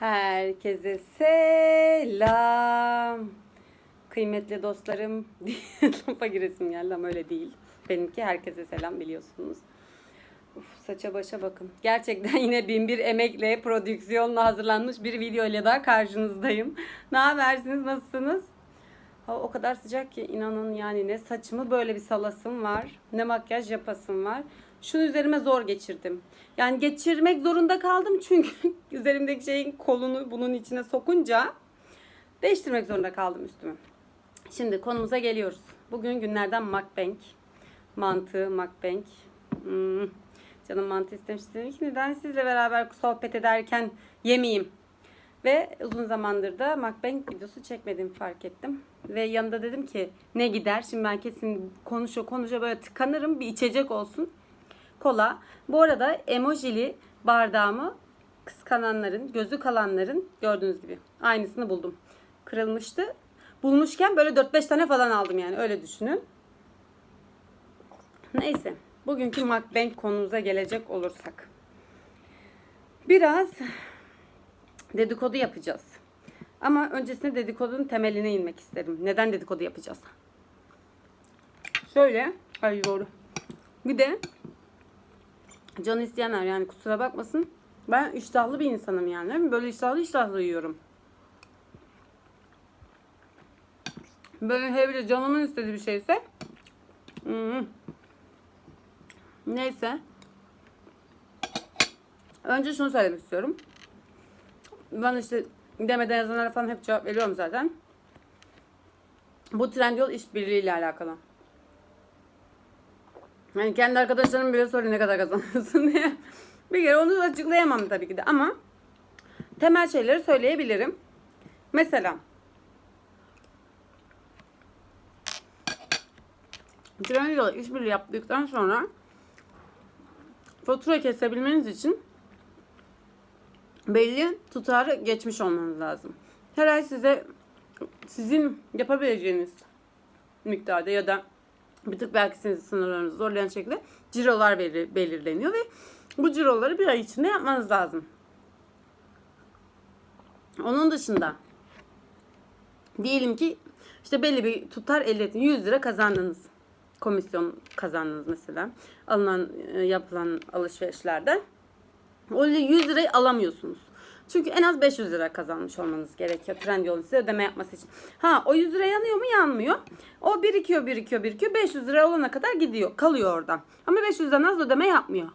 Herkese selam. Kıymetli dostlarım. Lafa giresim geldi ama öyle değil. Benimki herkese selam biliyorsunuz. Uf, saça başa bakın. Gerçekten yine bin bir emekle, prodüksiyonla hazırlanmış bir video ile daha karşınızdayım. Ne habersiniz, nasılsınız? Hava o kadar sıcak ki inanın yani ne saçımı böyle bir salasım var, ne makyaj yapasım var. Şunu üzerime zor geçirdim. Yani geçirmek zorunda kaldım çünkü üzerimdeki şeyin kolunu bunun içine sokunca değiştirmek zorunda kaldım üstümü. Şimdi konumuza geliyoruz. Bugün günlerden mukbang. Mantı, mukbang. Hmm. Canım mantı istemişti. Dedim ki neden sizle beraber sohbet ederken yemeyeyim? Ve uzun zamandır da mukbang videosu çekmediğimi fark ettim. Ve yanında dedim ki ne gider? Şimdi ben kesin konuşa konuşa böyle tıkanırım. Bir içecek olsun. Kola. Bu arada emojili bardağımı kıskananların, gözü kalanların gördüğünüz gibi aynısını buldum. Kırılmıştı. Bulmuşken böyle 4-5 tane falan aldım yani öyle düşünün. Neyse. Bugünkü mukbang konumuza gelecek olursak. Biraz dedikodu yapacağız. Ama öncesinde dedikodunun temeline inmek isterim. Neden dedikodu yapacağız? Şöyle. Ay doğru. Bir de can isteyenler yani kusura bakmasın. Ben iştahlı bir insanım yani. Böyle iştahlı iştahlı yiyorum. Böyle biri canımın istediği bir şeyse. hmm. Neyse. Önce şunu söylemek istiyorum. Ben işte demeden yazanlara falan hep cevap veriyorum zaten. Bu Trendyol işbirliği ile alakalı. Yani kendi arkadaşlarım bile soruyor ne kadar kazanıyorsun diye. Bir kere onu açıklayamam tabii ki de ama temel şeyleri söyleyebilirim. Mesela Trendyol işbirliği yaptıktan sonra fatura kesebilmeniz için belli tutarı geçmiş olmanız lazım. Her ay size sizin yapabileceğiniz miktarda ya da bir tık belki sizin sınırlarınızı zorlayan şekilde cirolar belir- belirleniyor ve bu ciroları bir ay içinde yapmanız lazım. Onun dışında diyelim ki işte belli bir tutar elde ettin. 100 lira kazandınız. Komisyon kazandınız mesela. Alınan e, yapılan alışverişlerden. O 100 lirayı alamıyorsunuz. Çünkü en az 500 lira kazanmış olmanız gerekiyor Trendyol'un size ödeme yapması için. Ha o 100 lira yanıyor mu? Yanmıyor. O birikiyor, birikiyor, birikiyor. 500 lira olana kadar gidiyor. Kalıyor oradan. Ama 500'den az ödeme yapmıyor.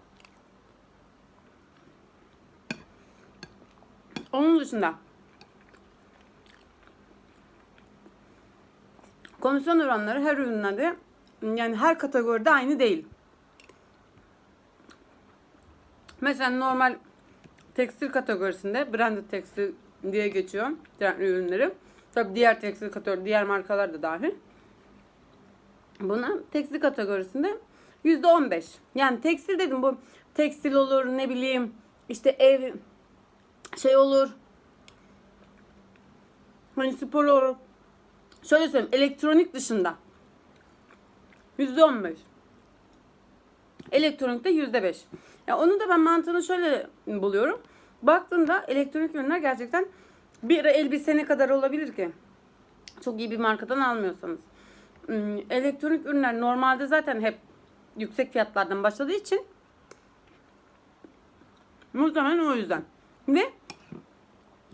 Onun dışında komisyon oranları her ürünlerde yani her kategoride aynı değil. Mesela normal tekstil kategorisinde branded tekstil diye geçiyor diğer ürünleri. Tabi diğer tekstil kategori, diğer markalar da dahil. Buna tekstil kategorisinde yüzde on beş. Yani tekstil dedim bu tekstil olur ne bileyim işte ev şey olur. Hani spor olur. Şöyle söyleyeyim elektronik dışında yüzde on beş. Elektronikte yüzde beş. Ya onu da ben mantığını şöyle buluyorum. Baktığında elektronik ürünler gerçekten bir elbise ne kadar olabilir ki? Çok iyi bir markadan almıyorsanız. Hmm, Elektronik ürünler normalde zaten hep yüksek fiyatlardan başladığı için muhtemelen o yüzden. Ve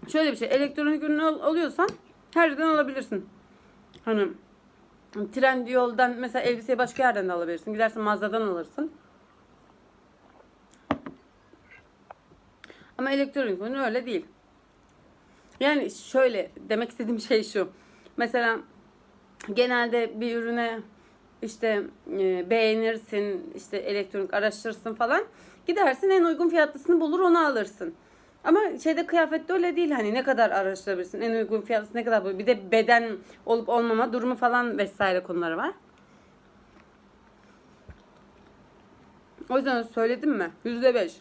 şöyle bir şey elektronik ürünü al- alıyorsan her yerden alabilirsin. Hani Trendyol'dan mesela elbiseyi başka yerden de alabilirsin. Gidersin mağazadan alırsın. Ama elektronik ürün öyle değil. Yani şöyle demek istediğim şey şu. Mesela genelde bir ürüne işte e, beğenirsin, işte elektronik araştırırsın falan. Gidersin en uygun fiyatlısını bulur onu alırsın. Ama şeyde kıyafette öyle değil hani ne kadar araştırabilirsin en uygun fiyatlısı ne kadar bu bir de beden olup olmama durumu falan vesaire konuları var. O yüzden söyledim mi? %5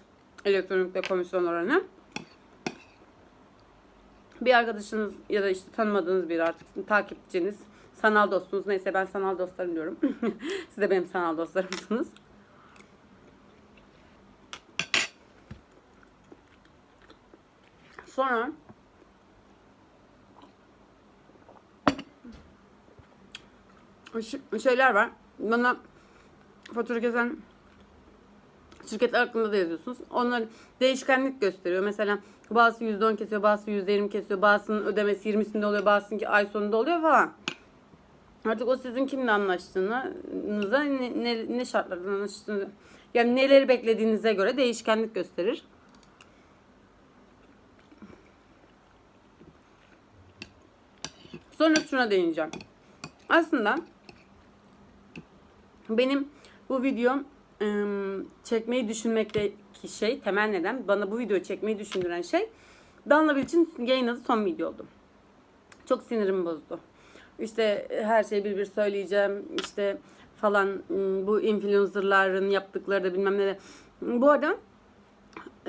elektronikte komisyon oranı. Bir arkadaşınız ya da işte tanımadığınız bir artık takipçiniz, sanal dostunuz neyse ben sanal dostlarım diyorum. Siz de benim sanal dostlarımsınız. Sonra şeyler var. Bana fatura kesen şirketler hakkında da yazıyorsunuz. Onlar değişkenlik gösteriyor. Mesela bazısı %10 kesiyor, bazısı %20 kesiyor, bazısının ödemesi 20'sinde oluyor, bazısının ay sonunda oluyor falan. Artık o sizin kimle anlaştığınıza, ne, ne, ne şartlardan anlaştığınıza, yani neleri beklediğinize göre değişkenlik gösterir. Sonra şuna değineceğim. Aslında benim bu videom çekmeyi düşünmekteki şey, temel neden bana bu videoyu çekmeyi düşündüren şey Danla için yayınladığı son video oldu. Çok sinirimi bozdu. İşte her şeyi bir bir söyleyeceğim. işte falan bu influencerların yaptıkları da bilmem ne de. Bu arada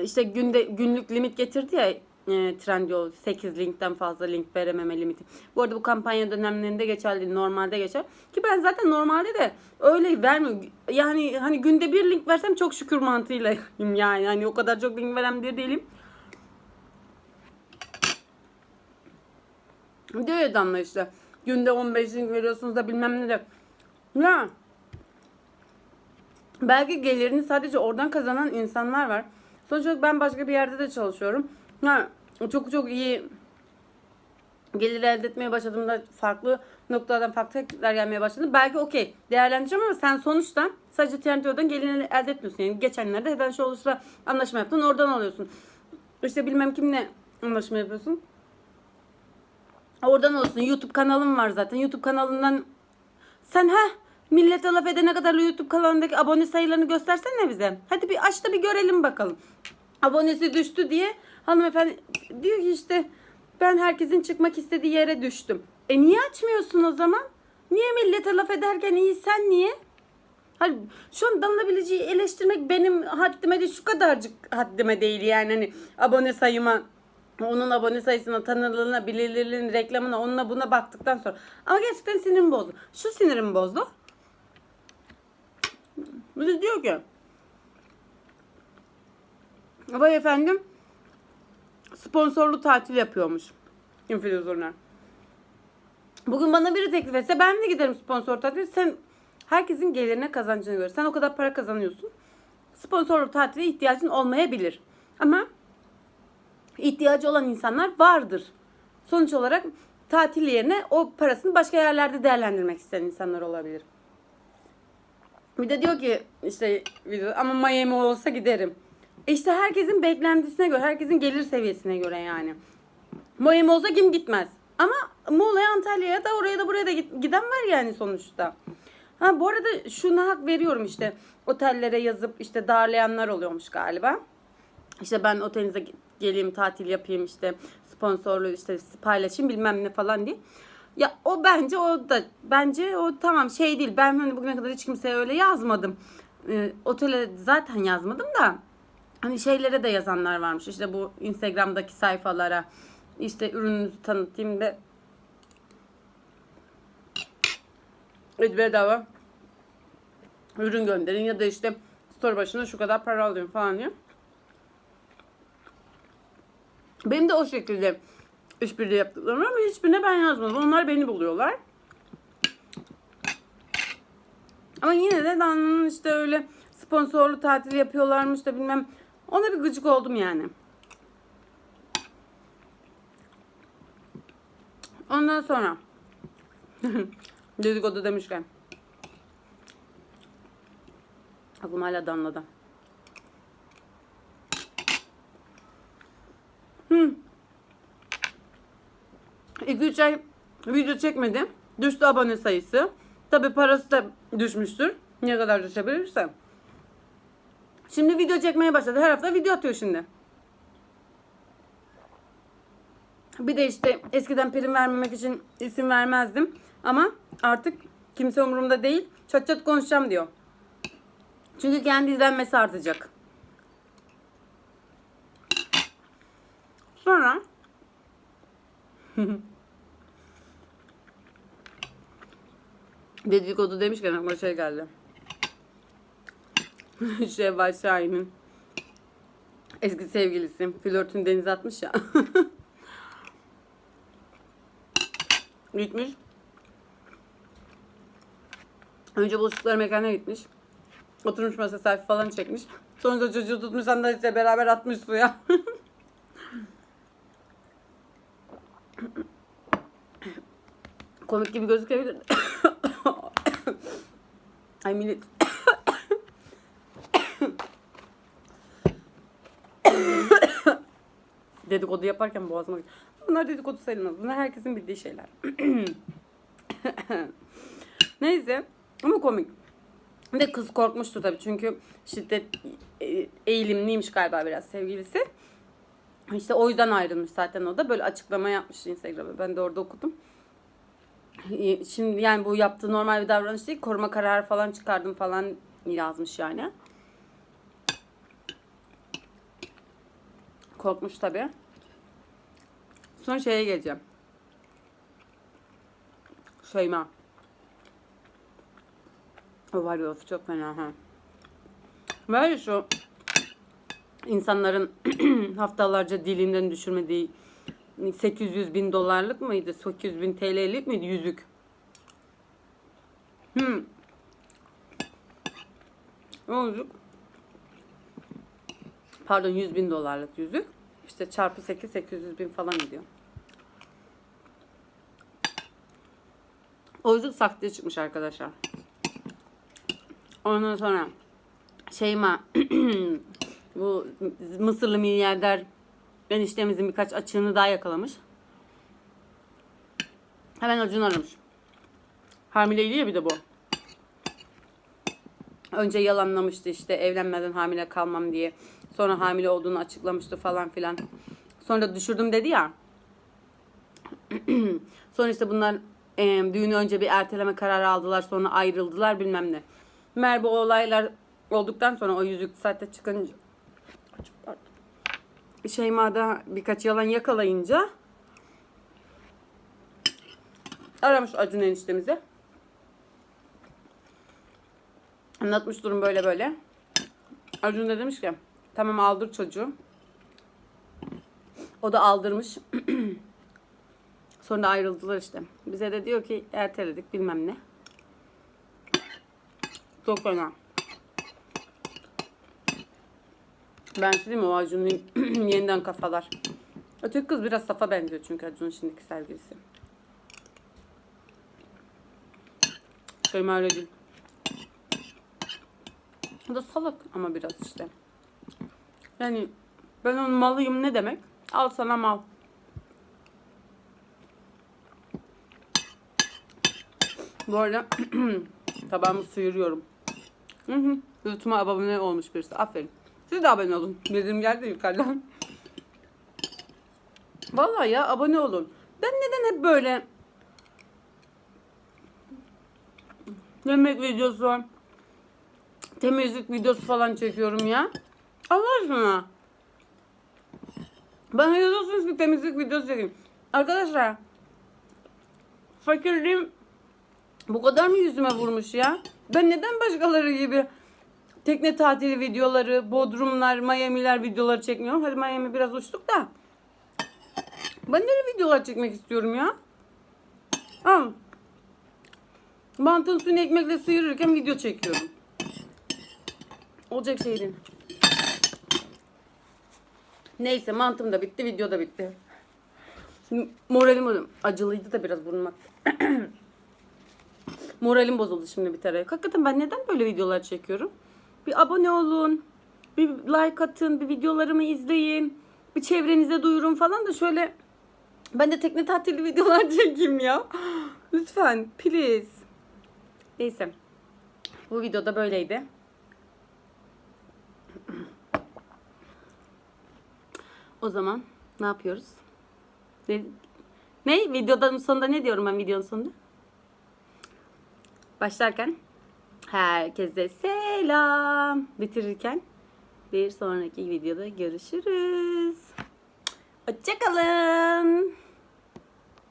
işte günde günlük limit getirdi ya e, Trendyol 8 linkten fazla link verememe limiti. Bu arada bu kampanya dönemlerinde geçerli normalde geçer. Ki ben zaten normalde de öyle vermiyorum. Yani hani günde bir link versem çok şükür mantığıyla yani. Hani o kadar çok link veren bir değilim. Diyor ya Damla işte. Günde 15 link veriyorsunuz da bilmem ne de. Ya belki gelirini sadece oradan kazanan insanlar var. Sonuç olarak ben başka bir yerde de çalışıyorum. Ha, çok çok iyi gelir elde etmeye başladığımda farklı noktalardan farklı teklifler gelmeye başladı. Belki okey değerlendireceğim ama sen sonuçta sadece TNT'den gelir elde etmiyorsun. Yani geçenlerde and Shoulders'la anlaşma yaptın oradan alıyorsun. İşte bilmem kimle anlaşma yapıyorsun. Oradan olsun. YouTube kanalım var zaten. YouTube kanalından sen ha millete laf edene kadar YouTube kanalındaki abone sayılarını göstersene bize. Hadi bir aç da bir görelim bakalım. Abonesi düştü diye hanımefendi diyor ki işte ben herkesin çıkmak istediği yere düştüm. E niye açmıyorsun o zaman? Niye millete laf ederken iyi sen niye? Hani şu an Damla Bilici'yi eleştirmek benim haddime değil şu kadarcık haddime değil yani hani abone sayıma onun abone sayısına, tanınırlığına, bilinirliğine, reklamına, onunla buna baktıktan sonra. Ama gerçekten sinirimi bozdu. Şu sinirimi bozdu. Bir de diyor ki Vay efendim sponsorlu tatil yapıyormuş influencerlar. Bugün bana biri teklif etse ben de giderim sponsor tatil. Sen herkesin gelirine kazancına göre. Sen o kadar para kazanıyorsun. Sponsorlu tatile ihtiyacın olmayabilir. Ama ihtiyacı olan insanlar vardır. Sonuç olarak tatil yerine o parasını başka yerlerde değerlendirmek isteyen insanlar olabilir. Bir de diyor ki işte video ama Miami olsa giderim. E İşte herkesin beklentisine göre, herkesin gelir seviyesine göre yani. Miami olsa kim gitmez? Ama Muğla'ya, Antalya'ya da oraya da buraya da giden var yani sonuçta. Ha bu arada şuna hak veriyorum işte otellere yazıp işte darlayanlar oluyormuş galiba. İşte ben otelinize geleyim tatil yapayım işte sponsorlu işte paylaşayım bilmem ne falan diye. Ya o bence o da bence o tamam şey değil. Ben hani bugüne kadar hiç kimseye öyle yazmadım. Ee, otele zaten yazmadım da hani şeylere de yazanlar varmış. İşte bu Instagram'daki sayfalara işte ürününüzü tanıtayım da bedava ürün gönderin ya da işte store başına şu kadar para alıyorum falan diyor. Benim de o şekilde işbirliği yaptıklarım ama hiçbirine ben yazmadım. Onlar beni buluyorlar. Ama yine de Danlı'nın işte öyle sponsorlu tatil yapıyorlarmış da bilmem. Ona bir gıcık oldum yani. Ondan sonra dedikodu demişken aklım hala Danlı'da. Hmm. 2-3 ay video çekmedi. Düştü abone sayısı. Tabi parası da düşmüştür. Ne kadar düşebilirse. Şimdi video çekmeye başladı. Her hafta video atıyor şimdi. Bir de işte eskiden prim vermemek için isim vermezdim. Ama artık kimse umurumda değil. Çat çat konuşacağım diyor. Çünkü kendi izlenmesi artacak. Sonra Dedikodu demişken aklıma şey geldi. Şevval Şahin'in Eski sevgilisi flörtünü denize atmış ya. gitmiş. Önce bulaşıkları mekana gitmiş. Oturmuş masa selfie falan çekmiş. Sonra çocuğu tutmuş sandalyesiyle beraber atmış suya. Komik gibi gözükebilir. Ay millet. dedikodu yaparken boğazıma Bunlar dedikodu sayılmaz. Bunlar herkesin bildiği şeyler. Neyse. Ama komik. De kız korkmuştu tabii çünkü şiddet e, eğilimliymiş galiba biraz sevgilisi. İşte o yüzden ayrılmış zaten o da. Böyle açıklama yapmış Instagram'a. Ben de orada okudum. E, Şimdi yani bu yaptığı normal bir davranış değil. Koruma kararı falan çıkardım falan yazmış yani. Korkmuş tabii. Sonra şeye geleceğim. Şeyma. O var ya çok fena ha. Böyle şu insanların haftalarca dilinden düşürmediği 800 bin dolarlık mıydı? 800 bin TL'lik miydi yüzük? Hmm. O yüzük. Pardon 100 bin dolarlık yüzük. İşte çarpı 8 800 bin falan ediyor. O yüzük sahteye çıkmış arkadaşlar. Ondan sonra Şeyma bu Mısırlı milyarder eniştemizin birkaç açığını daha yakalamış. Hemen Acun aramış. Hamileydi ya bir de bu. Önce yalanlamıştı işte evlenmeden hamile kalmam diye. Sonra hamile olduğunu açıklamıştı falan filan. Sonra düşürdüm dedi ya. sonra işte bunlar e, düğünü önce bir erteleme kararı aldılar. Sonra ayrıldılar bilmem ne. Mer bu olaylar olduktan sonra o yüzük saatte çıkınca Şeyma'da birkaç yalan yakalayınca aramış Acun eniştemize. Anlatmış durum böyle böyle. Acun da demiş ki tamam aldır çocuğu. O da aldırmış. Sonra ayrıldılar işte. Bize de diyor ki erteledik bilmem ne. Çok fena. Ben mi o Acun'un yeniden kafalar. Öteki kız biraz safa benziyor çünkü Acun'un şimdiki sevgilisi. Şeyma öyle değil. O da salak ama biraz işte. Yani ben onun malıyım ne demek? Al sana mal. Bu arada tabağımı sıyırıyorum. YouTube'a abone olmuş birisi. Aferin. Siz de abone olun. Bildirim geldi yukarıdan. Vallahi ya abone olun. Ben neden hep böyle yemek videosu, temizlik videosu falan çekiyorum ya? Allah aşkına. Bana yazıyorsunuz ki temizlik videosu çekeyim. Arkadaşlar fakirliğim bu kadar mı yüzüme vurmuş ya? Ben neden başkaları gibi tekne tatili videoları, Bodrumlar, Miami'ler videoları çekmiyorum? Hadi Miami biraz uçtuk da. Ben nereye videolar çekmek istiyorum ya? Al. Mantın suyunu ekmekle sıyırırken video çekiyorum. Olacak şey değil. Neyse mantım da bitti, video da bitti. Moralim acılıydı da biraz burnuma. Moralim bozuldu şimdi bir tane. Hakikaten ben neden böyle videolar çekiyorum? Bir abone olun. Bir like atın. Bir videolarımı izleyin. Bir çevrenize duyurun falan da şöyle ben de tekne tatili videolar çekeyim ya. Lütfen. Please. Neyse. Bu videoda böyleydi. O zaman ne yapıyoruz? Ne? Ne? Videodan sonunda ne diyorum ben videonun sonunda? Başlarken herkese selam. Bitirirken bir sonraki videoda görüşürüz. Hoşçakalın.